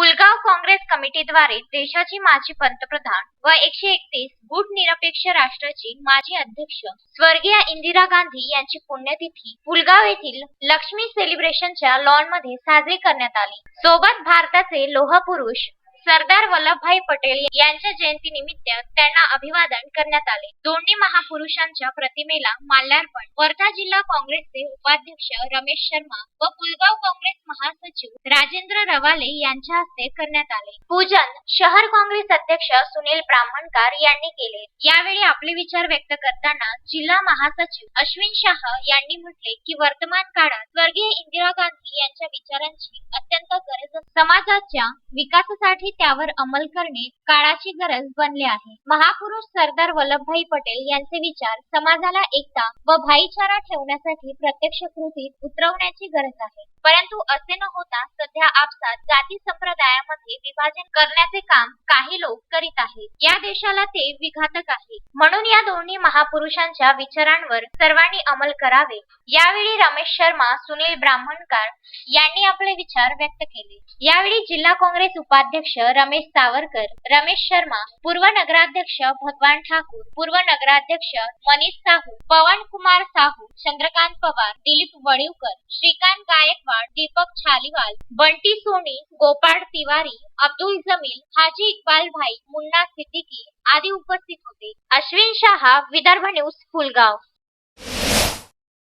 पुलगाव काँग्रेस कमिटीद्वारे देशाची माजी पंतप्रधान व एकशे एकतीस गुट निरपेक्ष राष्ट्राची माजी अध्यक्ष स्वर्गीय इंदिरा गांधी यांची पुण्यतिथी पुलगाव येथील लक्ष्मी सेलिब्रेशनच्या लॉनमध्ये साजरी करण्यात आली. सोबत भारताचे लोहपुरुष सरदार वल्लभभाई पटेल यांच्या जयंतीनिमित्त त्यांना अभिवादन करण्यात आले. दोन्ही महापुरुषांच्या प्रतिमेला माल्यार्पण. वर्धा जिल्हा काँग्रेसचे उपाध्यक्ष रमेश शर्मा व पुलगाव काँग्रेस महासचिव राजेंद्र रवाले यांच्या हस्ते करण्यात आले. पूजन शहर काँग्रेस अध्यक्ष सुनील ब्राह्मणकार यांनी केले. यावेळी आपले विचार व्यक्त करताना जिल्हा महासचिव अश्विन शाह यांनी म्हटले की वर्तमान काळात स्वर्गीय इंदिरा गांधी यांच्या विचारांची अत्यंत गरज समाजाच्या विकासासाठी त्यावर अंमल करणे काळाची गरज बनले आहे. महापुरुष सरदार वल्लभभाई पटेल यांचे विचार समाजाला एकता व भाईचारा ठेवण्यासाठी प्रत्यक्ष कृतीत उतरवण्याची गरज आहे. परंतु असे न होता सध्या आपसात जाती संप्रदायामध्ये विभाजन करण्याचे काम काही लोक करीत आहेत. या देशाला ते विघातक आहे. म्हणून या दोन्ही महापुरुषांच्या विचारांवर सर्वांनी अंमल करावे. यावेळी रमेश शर्मा सुनील ब्राह्मणकार यांनी आपले विचार व्यक्त केले. यावेळी जिल्हा काँग्रेस उपाध्यक्ष रमेश सावरकर रमेश शर्मा पूर्व नगराध्यक्ष भगवान ठाकूर पूर्व नगराध्यक्ष मनीष साहू पवन कुमार साहू चंद्रकांत पवार दिलीप वडिवकर श्रीकांत गायकवाड दीपक छालीवाल बंटी सोनी गोपाळ तिवारी अब्दुल जमील हाजी इक्बाल भाई मुन्ना सिद्दीकी आदी उपस्थित होते. अश्विन शहा विदर्भ न्यूज फुलगाव.